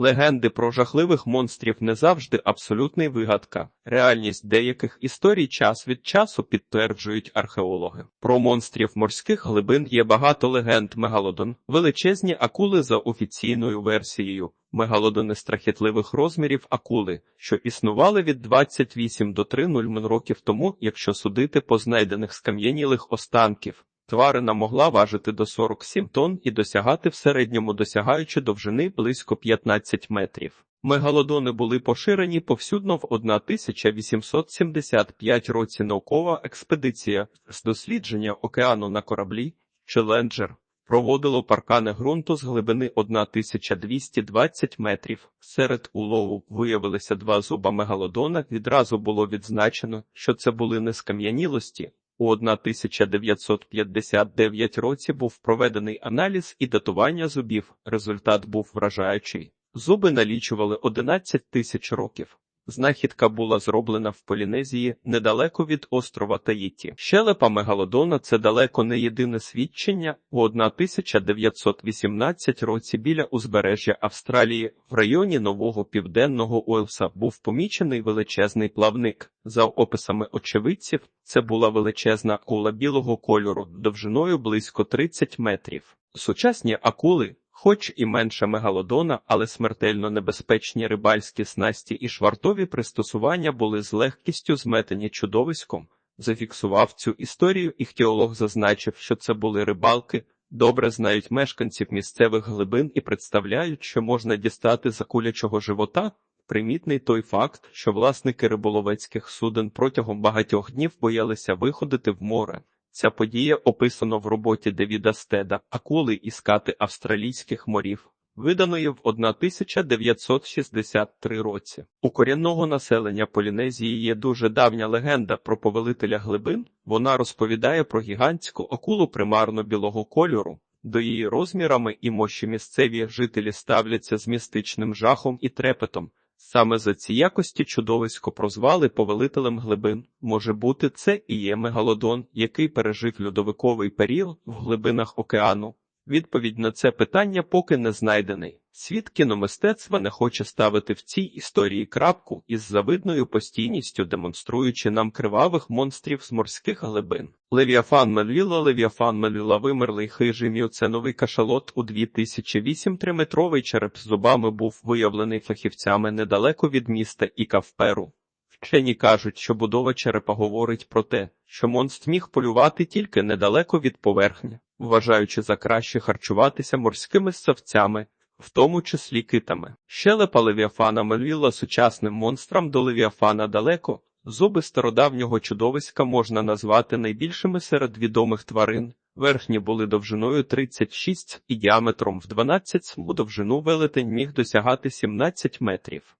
Легенди про жахливих монстрів не завжди абсолютний вигадка. Реальність деяких історій час від часу підтверджують археологи. Про монстрів морських глибин є багато легенд Мегалодон, величезні акули за офіційною версією. Мегалодони страхітливих розмірів акули, що існували від 28 до 3 мільйон років тому, якщо судити по знайдених скам'янілих останків. Тварина могла важити до 47 тонн і досягати в середньому досягаючи довжини близько 15 метрів. Мегалодони були поширені повсюдно в 1875 році наукова експедиція з дослідження океану на кораблі Челенджер проводило паркани ґрунту з глибини 1220 метрів. Серед улову виявилися два зуба мегалодона. Відразу було відзначено, що це були не скам'янілості. У 1959 році був проведений аналіз і датування зубів. Результат був вражаючий. Зуби налічували 11 тисяч років. Знахідка була зроблена в Полінезії недалеко від острова Таїті. Щелепа мегалодона це далеко не єдине свідчення. У 1918 році біля узбережжя Австралії в районі нового південного Уелса був помічений величезний плавник. За описами очевидців, це була величезна акула білого кольору довжиною близько 30 метрів. Сучасні акули Хоч і менше мегалодона, але смертельно небезпечні рибальські снасті і швартові пристосування були з легкістю зметені чудовиськом. Зафіксував цю історію, іхтіолог зазначив, що це були рибалки, добре знають мешканців місцевих глибин і представляють, що можна дістати з акулячого живота. Примітний той факт, що власники риболовецьких суден протягом багатьох днів боялися виходити в море. Ця подія описано в роботі Девіда Стеда Акули і скати австралійських морів, виданої в 1963 році. У корінного населення Полінезії є дуже давня легенда про повелителя глибин. Вона розповідає про гігантську акулу примарно білого кольору. До її розмірами і мощі місцеві жителі ставляться з містичним жахом і трепетом. Саме за ці якості чудовисько прозвали повелителем глибин. Може бути, це і є мегалодон, який пережив льодовиковий період в глибинах океану. Відповідь на це питання поки не знайдений. Світ кіномистецтва не хоче ставити в цій історії крапку із завидною постійністю, демонструючи нам кривавих монстрів з морських глибин. Левіафан Мельвіла Левіафан Мельвіла вимерлий хижий міоценовий кашалот у 2008 триметровий череп з зубами був виявлений фахівцями недалеко від міста Іка в Вчені кажуть, що будова черепа говорить про те, що монстр міг полювати тільки недалеко від поверхні, вважаючи за краще харчуватися морськими ссавцями, в тому числі китами. Щелепа Левіафана мелвіла сучасним монстрам до Левіафана далеко. Зуби стародавнього чудовиська можна назвати найбільшими серед відомих тварин. Верхні були довжиною 36 і діаметром в 12 см довжину велетень міг досягати 17 метрів.